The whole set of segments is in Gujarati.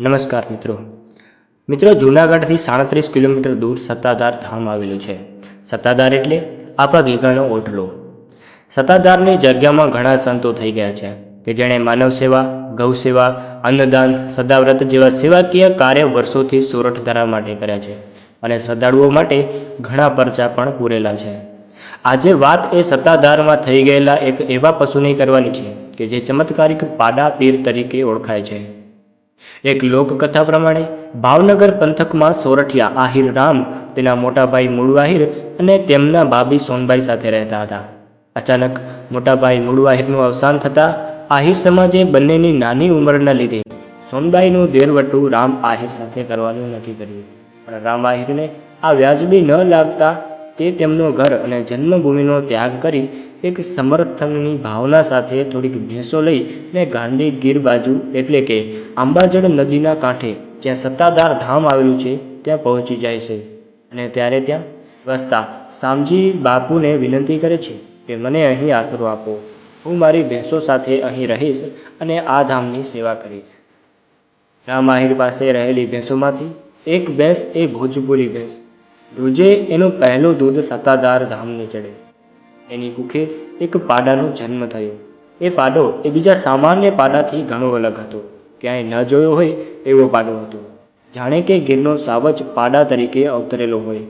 નમસ્કાર મિત્રો. મિત્રો, જૂનાગઢથી સાડત્રીસ કિલોમીટર દૂર સત્તાધાર ધામ આવેલું છે. સત્તાધાર એટલે આપણા ભેગાનો ઓટલો. સત્તાધારની જગ્યામાં ઘણા સંતો થઈ ગયા છે કે જેણે માનવ સેવા, ગૌ સેવા, અન્નદાન, સદાવ્રત જેવા સેવાકીય કાર્ય વર્ષોથી સોરઠધારા માટે કર્યા છે અને શ્રદ્ધાળુઓ માટે ઘણા પરચા પણ પૂરેલા છે. આજે વાત એ સત્તાધારમાં થઈ ગયેલા એક એવા પશુની કરવાની છે કે જે ચમત્કારિક પાડા પીર તરીકે ઓળખાય છે. એક લોકકથા પ્રમાણે ભાવનગર પંથકમાં સોરઠિયા આહિર રામ, તેના મોટાભાઈ મૂળુ અને તેમના ભાભી સોનભાઈ સાથે રહેતા હતા. અચાનક મોટાભાઈ મૂળુ આહિરનું અવસાન થતાં આહિર સમાજે બંનેની નાની ઉંમરના લીધે સોનબાઈનું દેરવટું રામ આહિર સાથે કરવાનું નક્કી કર્યું. પણ રામ આહિરને આ વ્યાજબી ન લાગતા તે તેમનો ઘર અને જન્મભૂમિનો ત્યાગ કરી એક સમર્થનની ભાવના સાથે થોડીક ભેંસો લઈ ને ગાંધી ગીર બાજુ, એટલે કે આંબાજળ નદીના કાંઠે, જ્યાં સત્તાધાર ધામ આવેલું છે, ત્યાં પહોંચી જાય છે. અને ત્યારે ત્યાં વસતા શામજી બાપુને વિનંતી કરે છે કે મને અહીં આશરો આપો. હું મારી ભેંસો સાથે અહીં રહીશ અને આ ધામની સેવા કરીશ. રામ આહિર પાસે રહેલી ભેંસોમાંથી એક ભેંસ એ ભોજપુરી ભેંસ રોજે એનું પહેલું દૂધ સત્તાધાર ધામને ચડે. એની કુખે એક પાડાનો જન્મ થયો. એ પાડો એ બીજા સામાન્ય પાડાથી ઘણો અલગ હતો. ક્યાંય ન જોયો હોય એવો પાડો હતો. જાણે કે ગીરનો સાવજ પાડા તરીકે અવતરેલો હોય.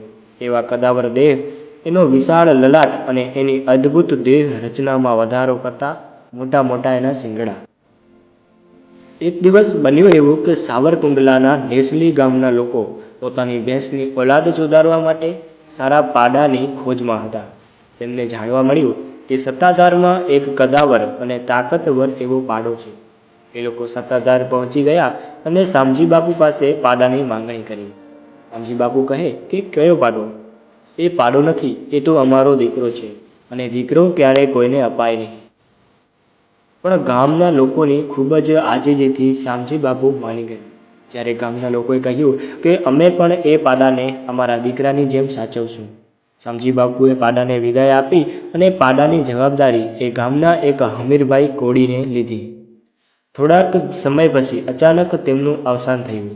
એવા કદાવર દેહ, એનો વિશાળ લલાટ અને એની અદ્ભુત દેહ રચનામાં વધારો કરતા મોટા મોટા એના શિંગડા. એક દિવસ બન્યું એવું કે સાવરકુંડલાના નેસલી ગામના લોકો પોતાની ભેંસની ઓલાદ સુધારવા માટે સારા પાડાની ખોજમાં હતા. તેમને જાણવા મળ્યું કે સત્તાધારમાં એક કદાવર અને તાકતવર એવો પાડો છે. એ લોકો સત્તાધાર પહોંચી ગયા અને શામજી બાપુ પાસે પાડાની માંગણી કરી. શામજી કહે કે કયો પાડો? એ પાડો નથી, એ તો અમારો દીકરો છે અને દીકરો ક્યારેય કોઈને અપાય નહીં. પણ ગામના લોકોની ખૂબ જ આજીજીથી શામજી બાપુ માની ગયા. જ્યારે ગામના લોકોએ કહ્યું કે અમે પણ એ પાડાને અમારા દીકરાની જેમ સાચવશું. શામજી બાપુએ પાડાને વિદાય આપી અને પાડાની જવાબદારી એ ગામના એક હમીરભાઈ કોળીને લીધી. થોડાક સમય પછી અચાનક તેમનું અવસાન થયું.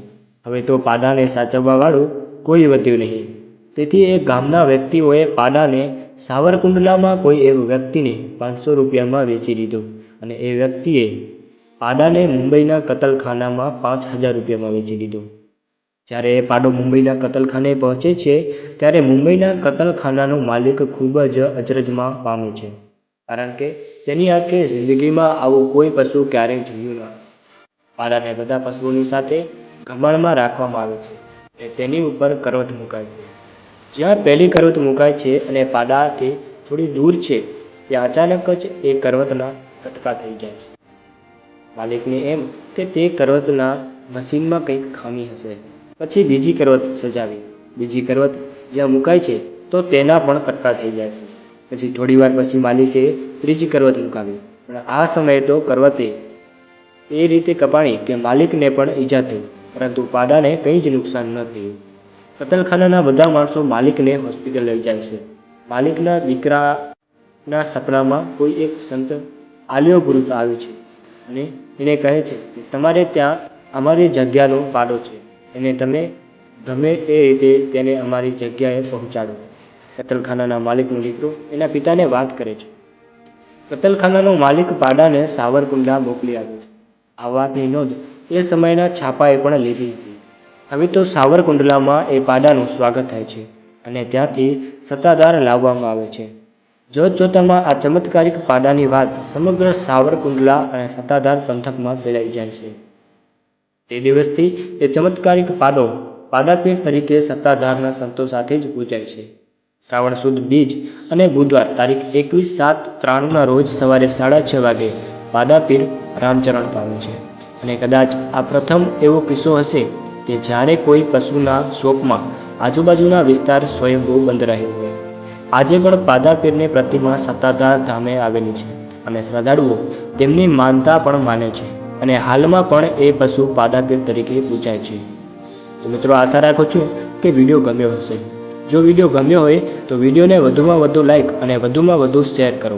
હવે તો પાડાને સાચવવાવાળું કોઈ વધ્યું નહીં. તેથી એ ગામના વ્યક્તિઓએ પાડાને સાવરકુંડલામાં કોઈ એક વ્યક્તિને પાંચસો રૂપિયામાં વેચી દીધો અને એ વ્યક્તિએ પાડાને મુંબઈના કતલખાનામાં પાંચ હજાર રૂપિયામાં વેચી દીધો. જ્યારે એ પાડો મુંબઈના કતલખાને પહોંચે છે, ત્યારે મુંબઈના કતલખાનાનો માલિક ખૂબ જ અચરજમાં પામે છે. કારણ કે તેની આખી જિંદગીમાં આવું કોઈ પશુ ક્યારેય જોયું ન. પાડાને બધા પશુઓની સાથે ગમાણમાં રાખવામાં આવે છે તેની ઉપર કરવત મુકાય છે. જ્યાં પહેલી કરવત મુકાય છે અને પાડાથી થોડી દૂર છે, ત્યાં અચાનક જ એ કરવતના કટકા થઈ જાય છે. માલિકને એમ કે તે કરવતના મશીનમાં કંઈક ખામી હશે. પછી બીજી કરવત સજાવી. બીજી કરવત જ્યાં મુકાય છે, તો તેના પણ કટકા થઈ જાય છે. પછી થોડી વાર પછી માલિકે ત્રીજી કરવત મુકાવી. પણ આ સમયે તો કરવતે એ રીતે કપાણી કે માલિકને પણ ઈજા થઈ. પરંતુ પાડાને કંઈ જ નુકસાન ન થયું. કતલખાનાના બધા માણસો માલિકને હોસ્પિટલ લઈ જાય છે. માલિકના દીકરાના સપનામાં કોઈ એક સંત આલિયો પુરુષ આવ્યું છે. અને એને કહે છે કે તમારે ત્યાં અમારી જગ્યાનો પાડો છે. એને તમે ગમે એ રીતે તેને અમારી જગ્યાએ પહોંચાડો. કતલખાનાના માલિકનો દીકરો એના પિતાને વાત કરે છે. કતલખાનાનો માલિક પાડાને સાવરકુંડલા મોકલી આવ્યો છે. આ વાતની નોંધ એ સમયના છાપાએ પણ લીધી હતી. હવે તો સાવરકુંડલામાં એ પાડાનું સ્વાગત થાય છે અને ત્યાંથી સત્તાધાર લાવવામાં આવે છે. જોત જોતામાં આ ચમત્કારિક પાડાની વાત સમગ્ર સાવરકુંડલા અને સત્તાધાર પંથકમાં ફેલાઈ જાય છે. તે દિવસથી એ ચમત્કારિક પાડો પાડાપીર તરીકે સત્તાધારના સંતો સાથે જ પૂજાય છે. શ્રાવણ સુદ બીજ અને બુધવાર તારીખ એકવીસ સાત ત્રાણુંના રોજ સવારે સાડા છ વાગે પાદાપીર રામચરણ પામે છે. અને કદાચ આ પ્રથમ એવો કિસ્સો હશે કે જ્યારે કોઈ પશુના શોકમાં આજુબાજુના વિસ્તાર સ્વયંભૂ બંધ રહ્યો હોય. આજે પણ પાદાપીરની પ્રતિમા સત્તાધાર ધામે આવેલી છે અને શ્રદ્ધાળુઓ તેમની માનતા પણ માને છે અને હાલમાં પણ એ પશુ પાદાપીર તરીકે પૂજાય છે. તો મિત્રો આશા રાખું છું કે વીડિયો ગમ્યો હશે. જો વીડિયો ગમ્યો હોય તો વિડીયોને વધુમાં વધુ લાઈક અને વધુમાં વધુ શેર કરો.